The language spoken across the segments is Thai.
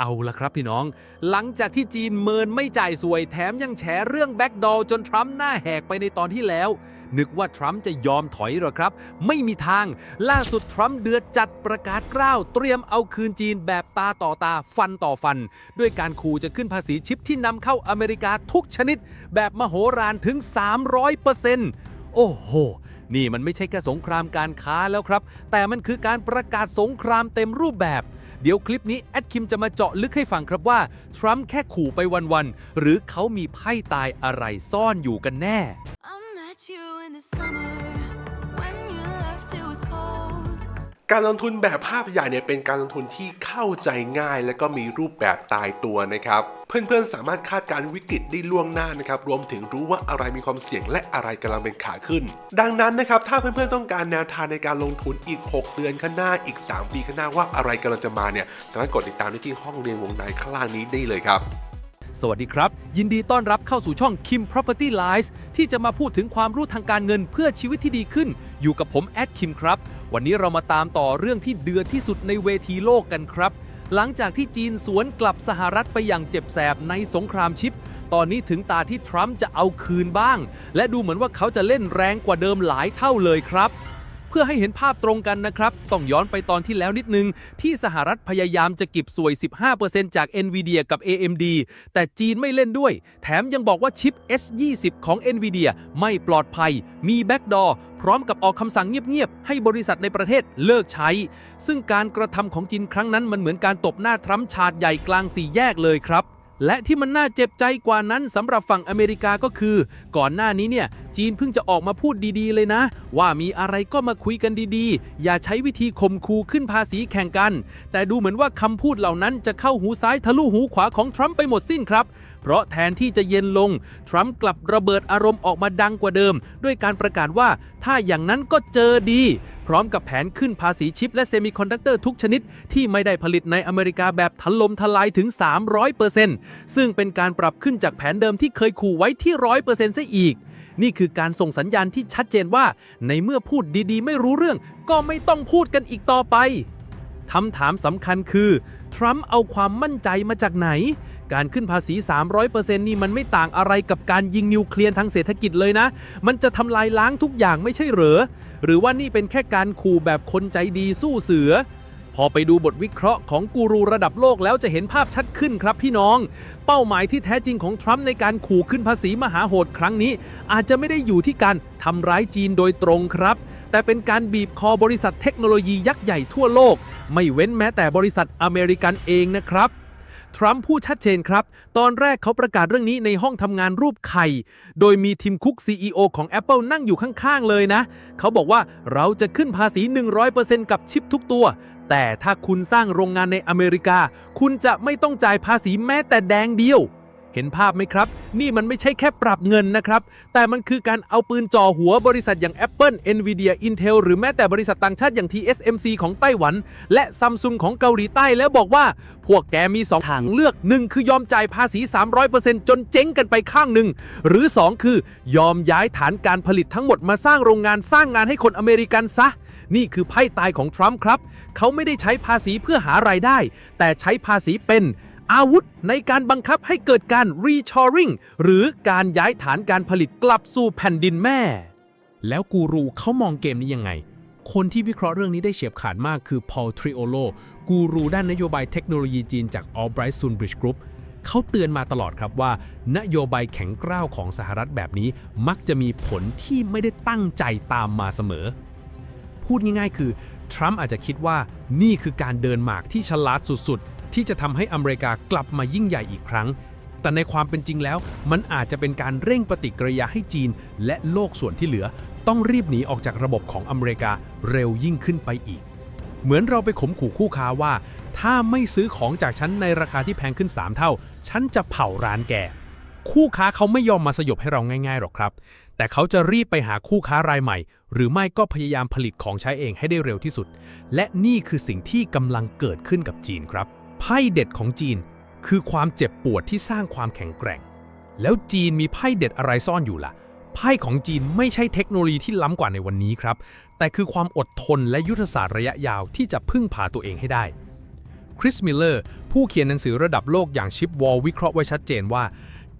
เอาละครับพี่น้อง หลังจากที่จีนเมินไม่จ่ายสวยแถมยังแฉเรื่องแบ็กดอลจนทรัมป์หน้าแหกไปในตอนที่แล้ว นึกว่าทรัมป์จะยอมถอยหรอครับ ไม่มีทาง ล่าสุดทรัมป์เดือดจัดประกาศกล้าว เตรียมเอาคืนจีนแบบตาต่อตาฟันต่อฟัน ด้วยการขู่จะขึ้นภาษีชิปที่นำเข้าอเมริกาทุกชนิด แบบมโหฬารถึง 300%โอ้โห นี่มันไม่ใช่แค่สงครามการค้าแล้วครับ แต่มันคือการประกาศสงครามเต็มรูปแบบ เดี๋ยวคลิปนี้แอดคิมจะมาเจาะลึกให้ฟังครับว่า ทรัมป์แค่ขู่ไปวันๆ หรือเขามีไพ่ตายอะไรซ่อนอยู่กันแน่ I met you in the summer when you left it was cold. การลงทุนแบบภาพใหญ่เนี่ยเป็นการลงทุนที่เข้าใจง่าย และก็มีรูปแบบตายตัวนะครับ เพื่อนๆ สามารถคาดการวิกฤตได้ล่วงหน้านะครับรวมถึงรู้ว่าอะไรมีความเสี่ยงและอะไรกำลังเป็นขาขึ้น ดังนั้นนะครับถ้าเพื่อนๆต้องการแนวทางในการลงทุนอีก 6 เดือนข้างหน้าอีก 3 ปีข้างหน้าว่าอะไรกำลังจะมาเนี่ยสามารถกดติดตามได้ที่ห้องเรียนวงในข้างล่างนี้ได้เลยครับสวัสดีครับ ยินดีต้อนรับเข้าสู่ช่อง Kim Property Lies ที่จะมาพูดถึงความรู้ทางการเงินเพื่อชีวิตที่ดีขึ้น อยู่กับผมแอดคิมครับ วันนี้เรามาตามต่อเรื่องที่เดือดที่สุดในเวทีโลกกันครับ หลังจากที่จีนสวนกลับสหรัฐไปอย่างเจ็บแสบในสงครามชิป ตอนนี้ถึงตาที่ทรัมป์จะเอาคืนบ้าง และดูเหมือนว่าเขาจะเล่นแรงกว่าเดิมหลายเท่าเลยครับ พื่อให้เห็นภาพตรงกันนะครับ ต้องย้อนไปตอนที่แล้วนิดนึง ที่สหรัฐพยายามจะเก็บสวย 15%จาก NVIDIA กับ AMD แต่จีนไม่เล่นด้วย แถมยังบอกว่าชิป S20 ของ NVIDIA ไม่ปลอดภัย มีแบ็กดอร์พร้อมกับออกคำสั่งเงียบๆ ให้บริษัทในประเทศเลิกใช้ ซึ่งการกระทำของจีนครั้งนั้นมันเหมือนการตบหน้าทรัมป์ฉาดใหญ่กลางสี่แยกเลยครับ และที่มันน่าเจ็บใจกว่านั้นสำหรับฝั่งอเมริกาก็คือ ก่อนหน้านี้เนี่ย จีนเพิ่งจะออกมาพูดดีๆ เลยนะ ว่ามีอะไรก็มาคุยกันดีๆ อย่าใช้วิธีข่มขู่ขึ้นภาษีแข่งกัน แต่ดูเหมือนว่าคำพูดเหล่านั้นจะเข้าหูซ้ายทะลุหูขวาของทรัมป์ไปหมดสิ้นครับ เพราะแทนที่จะเย็นลง ทรัมป์กลับระเบิดอารมณ์ออกมาดังกว่าเดิม ด้วยการประกาศว่าถ้าอย่างนั้นก็เจอดี พร้อมกับแผนขึ้นภาษีชิปและเซมิคอนดักเตอร์ทุกชนิด ที่ไม่ได้ผลิตในอเมริกาแบบถล่มทลายถึง 300%ซึ่งเป็นการปรับขึ้นจากแผนเดิมที่เคยขู่ไว้ที่ 100%ซะอีก นี่คือการส่งสัญญาณที่ชัดเจนว่า ในเมื่อพูดดีๆ ไม่รู้เรื่อง ก็ไม่ต้องพูดกันอีกต่อไป คำถามสำคัญคือ ทรัมป์เอาความมั่นใจมาจากไหน การขึ้นภาษี 300%นี่มันไม่ต่างอะไรกับการยิงนิวเคลียร์ทางเศรษฐกิจเลยนะ มันจะทำลายล้างทุกอย่างไม่ใช่เหรอ หรือว่านี่เป็นแค่การขู่แบบคนใจดีสู้เสือ พอไปดูบทวิเคราะห์ของกูรูระดับโลกแล้วจะเห็นภาพชัดขึ้นครับพี่น้อง เป้าหมายที่แท้จริงของทรัมป์ในการขู่ขึ้นภาษีมหาโหดครั้งนี้ อาจจะไม่ได้อยู่ที่การทำร้ายจีนโดยตรงครับ แต่เป็นการบีบคอบริษัทเทคโนโลยียักษ์ใหญ่ทั่วโลก ไม่เว้นแม้แต่บริษัทอเมริกันเองนะครับ ทรัมป์พูดชัดเจนครับ ตอนแรกเขาประกาศเรื่องนี้ในห้องทำงานรูปไข่ โดยมีทีมคุก CEO ของ Apple นั่งอยู่ข้างๆ เลยนะ เขาบอกว่าเราจะขึ้นภาษี 100%กับชิปทุกตัว แต่ถ้าคุณสร้างโรงงานในอเมริกา คุณจะไม่ต้องจ่ายภาษีแม้แต่แดงเดียว เห็นภาพไหมครับ นี่มันไม่ใช่แค่ปรับเงินนะครับ แต่มันคือการเอาปืนจ่อหัวบริษัทอย่าง Apple, Nvidia, Intel หรือแม้แต่บริษัทต่างชาติอย่าง TSMC ของไต้หวัน และ Samsung ของเกาหลีใต้แล้วบอกว่า พวกแกมี 2 ทางเลือกหนึ่งคือยอมจ่ายภาษี 300%จนเจ๊งกันไปข้างหนึ่ง หรือ 2 คือยอมย้ายฐานการผลิตทั้งหมดมาสร้างโรงงานสร้างงานให้คนอเมริกันซะ นี่คือไพ่ตายของทรัมป์ครับ เขาไม่ได้ใช้ภาษีเพื่อหารายได้ แต่ใช้ภาษีเป็น อาวุธในการบังคับให้เกิดการ reshoring หรือการย้ายฐานการผลิตกลับสู่แผ่นดินแม่ แล้วกูรูเขามองเกมนี้ยังไง คนที่วิเคราะห์เรื่องนี้ได้เฉียบขาดมากคือ Paul Triolo กูรูด้านนโยบายเทคโนโลยีจีนจาก Albright Sunbridge Group เขาเตือนมาตลอดครับว่า นโยบายแข็งกร้าวของสหรัฐแบบนี้ มักจะมีผลที่ไม่ได้ตั้งใจตามมาเสมอ พูดง่ายๆ คือ ทรัมป์อาจจะคิดว่านี่คือการเดินหมากที่ฉลาดสุดๆ ที่จะทำให้อเมริกากลับมายิ่งใหญ่อีกครั้ง แต่ในความเป็นจริงแล้ว มันอาจจะเป็นการเร่งปฏิกิริยาให้จีน และโลกส่วนที่เหลือ ต้องรีบหนีออกจากระบบของอเมริกาเร็วยิ่งขึ้นไปอีก เหมือนเราไปข่มขู่คู่ค้าว่า ถ้าไม่ซื้อของจากฉันในราคาที่แพงขึ้น 3 เท่า ฉันจะเผาร้านแกคู่ค้าเขาไม่ยอมมาสยบให้เราง่ายๆหรอกครับ แต่เขาจะรีบไปหาคู่ค้ารายใหม่ หรือไม่ก็พยายามผลิตของใช้เองให้ได้เร็วที่สุด และนี่คือสิ่งที่กำลังเกิดขึ้นกับจีนครับ ไพ่เด็ดของจีนคือความเจ็บปวดที่สร้างความแข็งแกร่ง แล้วจีนมีไพ่เด็ดอะไรซ่อนอยู่ล่ะ ไพ่ของจีนไม่ใช่เทคโนโลยีที่ล้ำกว่าในวันนี้ครับ แต่คือความอดทนและยุทธศาสตร์ระยะยาวที่จะพึ่งพาตัวเองให้ได้ คริสมิลเลอร์ ผู้เขียนหนังสือระดับโลกอย่างชิปวอลวิเคราะห์ไว้ชัดเจนว่า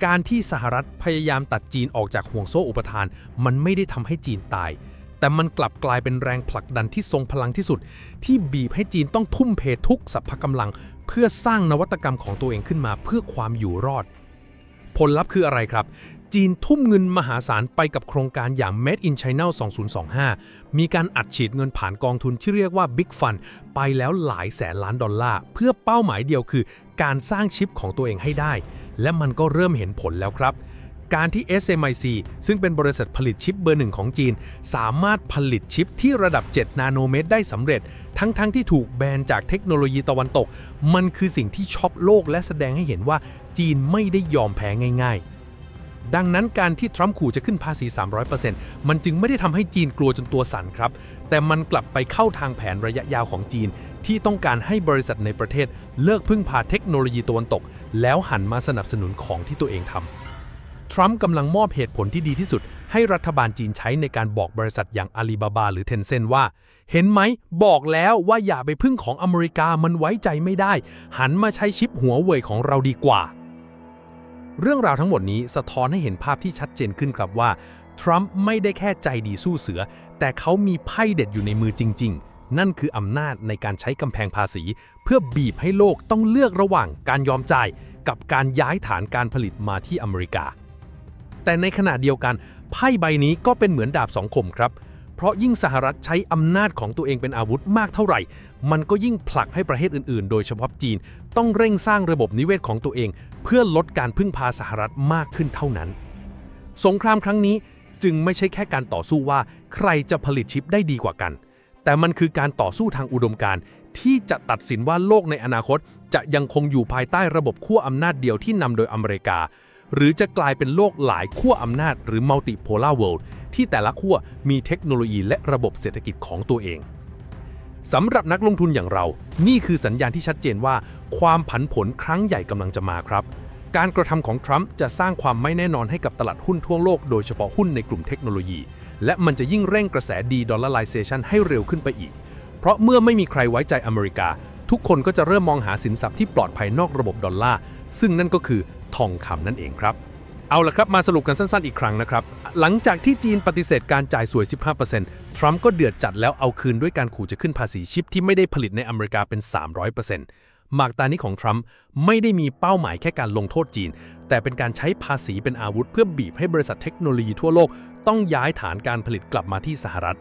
การที่สหรัฐพยายามตัดจีนออกจากห่วงโซ่อุปทาน มันไม่ได้ทำให้จีนตายแต่มันกลับกลายเป็นแรงผลักดันที่ทรงพลังที่สุด ที่บีบให้จีนต้องทุ่มเททุกสรรพกำลัง เพื่อสร้างนวัตกรรมของตัวเองขึ้นมาเพื่อความอยู่รอด ผลลัพธ์คืออะไรครับ จีนทุ่มเงินมหาศาลไปกับโครงการอย่าง Made in China 2025 มีการอัดฉีดเงินผ่านกองทุนที่เรียกว่า Big Fund ไปแล้วหลายแสนล้านดอลลาร์เพื่อเป้าหมายเดียวคือ การสร้างชิปของตัวเองให้ได้ และมันก็เริ่มเห็นผลแล้วครับ การที่ SMIC ซึ่งเป็นบริษัทผลิตชิปเบอร์หนึ่งของจีน สามารถผลิตชิปที่ระดับ 7 นาโนเมตรได้สำเร็จ ทั้งๆทที่ถูกแบนจากเทคโนโลยีตะวันตก มันคือสิ่งที่ช็อกโลกและแสดงให้เห็นว่าจีนไม่ได้ยอมแพ้ง่ายๆ ดังนั้นการที่ทรัมป์ขู่จะขึ้นภาษี 300%มันจึงไม่ได้ทำให้จีนกลัวจนตัวสั่นครับ แต่มันกลับไปเข้าทางแผนระยะยาวของจีน ที่ต้องการให้บริษัทในประเทศ เลิกพึ่งพาเทคโนโลยีตะวันตก แล้วหันมาสนับสนุนของที่ตัวเองทำ ทรัมป์กำลังมอบเหตุผลที่ดีที่สุด ให้รัฐบาลจีนใช้ในการบอกบริษัทอย่างอาลีบาบาหรือเทนเซ็นว่า เห็นไหม บอกแล้วว่าอย่าไปพึ่งของอเมริกามันไว้ใจไม่ได้ หันมาใช้ชิปหัวเว่ยของเราดีกว่า เรื่องราวทั้งหมดนี้สะท้อนให้เห็นภาพที่ชัดเจนขึ้นครับว่า ทรัมป์ไม่ได้แค่ใจดีสู้เสือ แต่เขามีไพ่เด็ดอยู่ในมือจริง ๆนั่นคืออำนาจในการใช้กำแพงภาษี เพื่อบีบให้โลกต้องเลือกระหว่างการยอมจ่าย กับการย้ายฐานการผลิตมาที่อเมริกา แต่ในขณะเดียวกันไพ่ใบนี้ก็เป็นเหมือนดาบสองคมครับ เพราะยิ่งสหรัฐใช้อำนาจของตัวเองเป็นอาวุธมากเท่าไหร่ มันก็ยิ่งผลักให้ประเทศอื่นๆ โดยเฉพาะจีน ต้องเร่งสร้างระบบนิเวศของตัวเอง เพื่อลดการพึ่งพาสหรัฐมากขึ้นเท่านั้น สงครามครั้งนี้จึงไม่ใช่แค่การต่อสู้ว่า ใครจะผลิตชิปได้ดีกว่ากัน แต่มันคือการต่อสู้ทางอุดมการณ์ที่จะตัดสินว่าโลกในอนาคตจะยังคงอยู่ภายใต้ระบบขั้วอำนาจเดียวที่นำโดยอเมริกา หรือจะกลายเป็นโลกหลายขั้วอำนาจหรือ multipolar world ที่แต่ละขั้วมีเทคโนโลยีและระบบเศรษฐกิจของตัวเองสำหรับนักลงทุนอย่างเรา นี่คือสัญญาณที่ชัดเจนว่า ความผันผวนครั้งใหญ่กำลังจะมาครับ การกระทำของทรัมป์จะสร้างความไม่แน่นอนให้กับตลาดหุ้นทั่วโลกโดยเฉพาะหุ้นในกลุ่มเทคโนโลยี และมันจะยิ่งเร่งกระแสดีดอลลาร์ไลเซชันให้เร็วขึ้นไปอีก เพราะเมื่อไม่มีใครไว้ใจอเมริกา ทุกคนก็จะเริ่มมองหาสินทรัพย์ที่ปลอดภัยนอกระบบดอลลาร์ ซึ่งนั่นก็คือทองคำนั่นเองครับ เอาละครับมาสรุปกันสั้นๆอีกครั้งนะครับ หลังจากที่จีนปฏิเสธการจ่ายสวย 15%ทรัมป์ก็เดือดจัดแล้วเอาคืนด้วยการขู่จะขึ้นภาษีชิปที่ไม่ได้ผลิตในอเมริกาเป็น 300%หมากตานี้ของทรัมป์ไม่ได้มีเป้าหมายแค่การลงโทษจีน แต่เป็นการใช้ภาษีเป็นอาวุธ เพื่อบีบให้บริษัทเทคโนโลยีทั่วโลก ต้องย้ายฐานการผลิตกลับมาที่สหรัฐ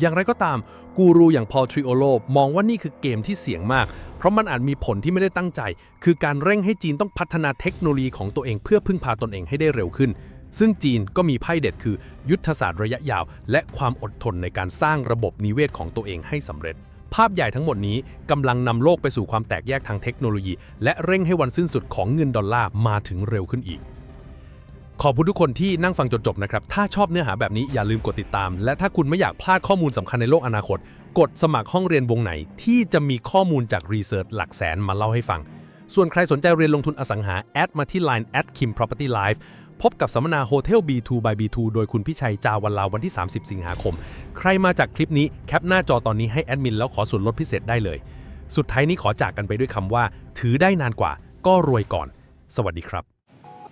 อย่างไรก็ตาม กูรูอย่างพอลทริโอโลมองว่านี่คือเกมที่เสี่ยงมาก เพราะมันอาจมีผลที่ไม่ได้ตั้งใจ คือการเร่งให้จีนต้องพัฒนาเทคโนโลยีของตัวเองเพื่อพึ่งพาตนเองให้ได้เร็วขึ้น ซึ่งจีนก็มีไพ่เด็ดคือ ยุทธศาสตร์ระยะยาว และความอดทนในการสร้างระบบนิเวศของตัวเองให้สำเร็จ ภาพใหญ่ทั้งหมดนี้กำลังนำโลกไปสู่ความแตกแยกทางเทคโนโลยี และเร่งให้วันสิ้นสุดของเงินดอลลาร์มาถึงเร็วขึ้นอีก ขอบคุณทุกคนที่นั่งฟังจนจบนะครับ ถ้าชอบเนื้อหาแบบนี้อย่าลืมกดติดตาม และถ้าคุณไม่อยากพลาดข้อมูลสำคัญในโลกอนาคต กดสมัครห้องเรียนวงไหน ที่จะมีข้อมูลจากรีเสิร์ชหลักแสนมาเล่าให้ฟัง ส่วนใครสนใจเรียนลงทุนอสังหา แอดมาที่ Line at Kim Property Live พบกับสัมมนา Hotel B2 by B2 โดยคุณพิชัยจาวันลาวันที่ 30 สิงหาคม ใครมาจากคลิปนี้แคปหน้าจอตอนนี้ให้แอดมินแล้วขอส่วนลดพิเศษได้เลย สุดท้ายนี้ขอจากกันไปด้วยคำว่า ถือได้นานกว่า ก็รวยก่อน สวัสดีครับ